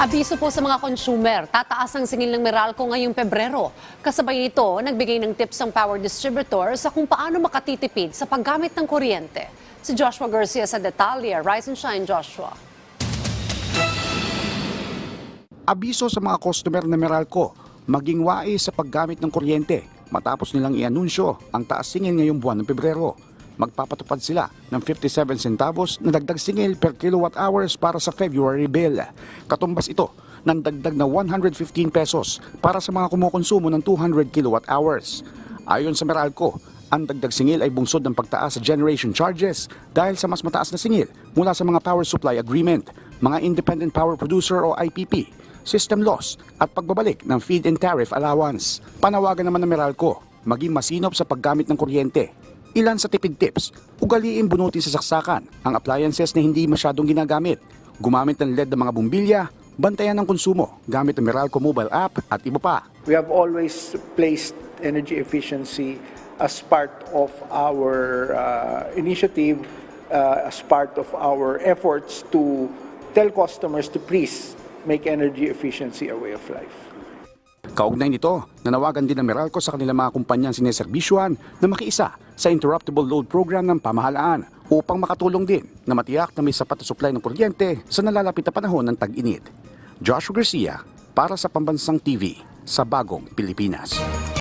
Abiso po sa mga consumer, tataas ang singil ng Meralco ngayong Pebrero. Kasabay nito, nagbigay ng tips ang power distributor sa kung paano makatitipid sa paggamit ng kuryente. Si Joshua Garcia sa detalye. Rise and shine, Joshua. Abiso sa mga customer na Meralco, maging wais sa paggamit ng kuryente matapos nilang i-anunsyo ang taas singil ngayong buwan ng Pebrero. Magpapatupad sila ng 57 centavos na dagdag singil per kilowatt hours para sa February bill. Katumbas ito ng dagdag na 115 pesos para sa mga kumukonsumo ng 200 kilowatt hours. Ayon sa Meralco, ang dagdag singil ay bungsod ng pagtaas sa generation charges dahil sa mas mataas na singil mula sa mga power supply agreement, mga independent power producer o IPP, system loss at pagbabalik ng feed-in tariff allowance. Panawagan naman ng Meralco, maging masinop sa paggamit ng kuryente. Ilan sa tipid tips, ugaliin bunutin sa saksakan ang appliances na hindi masyadong ginagamit, gumamit ng LED ng mga bumbilya, bantayan ng konsumo gamit ang Meralco mobile app at iba pa. We have always placed energy efficiency as part of our uh, initiative, uh, as part of our efforts to tell customers to please make energy efficiency a way of life. Kaugnay nito, nanawagan din ng Meralco sa kanilang mga kumpanyang sineserbisyuhan na makiisa sa interruptible load program ng pamahalaan upang makatulong din na matiyak na may sapat na supply ng kuryente sa nalalapit na panahon ng tag-init. Joshua Garcia para sa Pambansang TV sa Bagong Pilipinas.